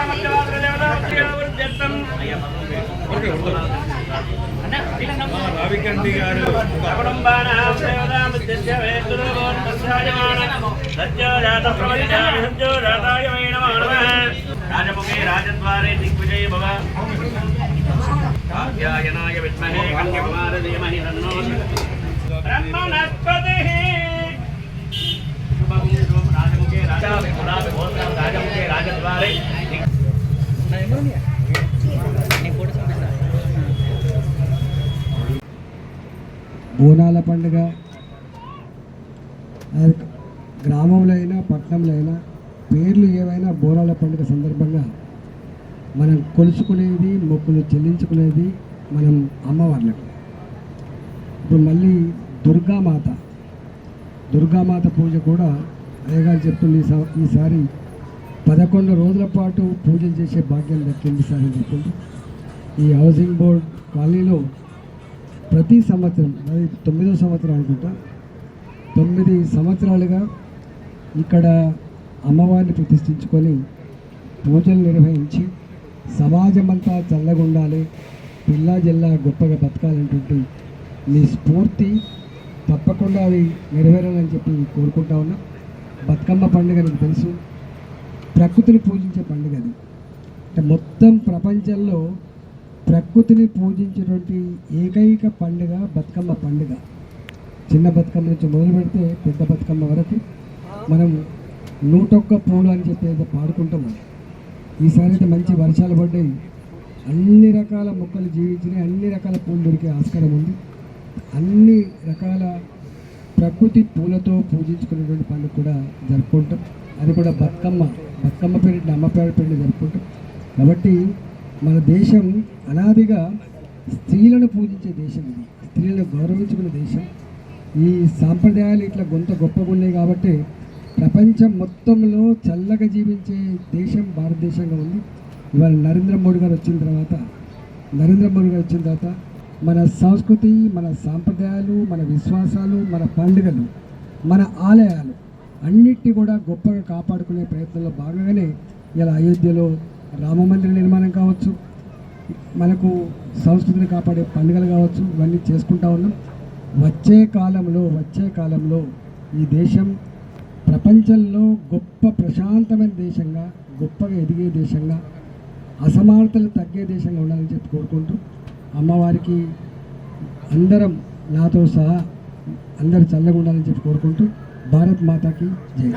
సిద్ధ్యర్థం గారు రాజముఖే రాజద్వారే దిగ్విజయ భవ. కాత్యాయనాయ విద్మహే కన్యకుమార ధీమహి తన్నో బ్రహ్మణస్పతిః శుభం శుభం రాజముఖే రాజా రాజముఖే రాజద్వారే బోనాల పండుగ. గ్రామంలో అయినా పట్టణంలో అయినా పేర్లు ఏవైనా బోనాల పండుగ సందర్భంగా మనం కొలుచుకునేది మొక్కులు చెల్లించుకునేది మనం అమ్మవార్లకు. ఇప్పుడు మళ్ళీ దుర్గామాత. దుర్గామాత పూజ కూడా అయ్యగారు చెప్తుంది ఈసా- ఈసారి పదకొండు రోజుల పాటు పూజలు చేసే భాగ్యం దక్కింది సార్ అని చెప్తుంది. ఈ హౌసింగ్ బోర్డ్ కాలనీలో ప్రతి సంవత్సరం అది తొమ్మిదో సంవత్సరం అనుకుంటా తొమ్మిది సంవత్సరాలుగా ఇక్కడ అమ్మవారిని ప్రతిష్ఠించుకొని పూజలు నిర్వహించి సమాజమంతా చల్లగా ఉండాలి పిల్లా జిల్లా గొప్పగా బతకాలనేటువంటి మీ స్ఫూర్తి తప్పకుండా అది నెరవేరాలని చెప్పి కోరుకుంటా ఉన్నా. బతుకమ్మ పండుగ నాకు తెలుసు ప్రకృతిని పూజించే పండుగ అది. అంటే మొత్తం ప్రపంచంలో ప్రకృతిని పూజించినటువంటి ఏకైక పండుగ బతుకమ్మ పండుగ. చిన్న బతుకమ్మ నుంచి మొదలు పెడితే పెద్ద బతుకమ్మ వరకు మనం నూటొక్క పూలు అని చెప్పి అయితే పాడుకుంటున్నాం ఈసారి అయితే మంచి వర్షాలు పడ్డాయి. అన్ని రకాల మొక్కలు జీవించినాయి. అన్ని రకాల పూలు దొరికే ఆస్కారం ఉంది. అన్ని రకాల ప్రకృతి పూలతో పూజించుకునేటువంటి పండుగ కూడా జరుపుకుంటాం. అది కూడా బతుకమ్మ బతుకమ్మ పేరు అమ్మ పేరు పేరు జరుపుకుంటాం. కాబట్టి మన దేశం అనాదిగా స్త్రీలను పూజించే దేశం ఇది. స్త్రీలను గౌరవించుకునే దేశం. ఈ సాంప్రదాయాలు ఇట్లా గొంత గొప్పగా ఉన్నాయి కాబట్టి ప్రపంచం మొత్తంలో చల్లగా జీవించే దేశం భారతదేశంగా ఉంది. ఇవాళ నరేంద్ర మోడీ గారు వచ్చిన తర్వాత నరేంద్ర మోడీ గారు వచ్చిన తర్వాత మన సంస్కృతి మన సాంప్రదాయాలు మన విశ్వాసాలు మన పండుగలు మన ఆలయాలు అన్నిటి కూడా గొప్పగా కాపాడుకునే ప్రయత్నంలో భాగంగానే ఇలా అయోధ్యలో రామ మందిర నిర్మాణం కావచ్చు మనకు సంస్కృతిని కాపాడే పండుగలు కావచ్చు ఇవన్నీ చేసుకుంటా ఉన్నాం. వచ్చే కాలంలో వచ్చే కాలంలో ఈ దేశం ప్రపంచంలో గొప్ప ప్రశాంతమైన దేశంగా గొప్పగా ఎదిగే దేశంగా అసమానతలు తగ్గే దేశంగా ఉండాలని చెప్పి కోరుకుంటూ అమ్మవారికి అందరం నాతో సహా అందరు చల్లగా ఉండాలని చెప్పి కోరుకుంటూ భారత్ మాతాకి జై.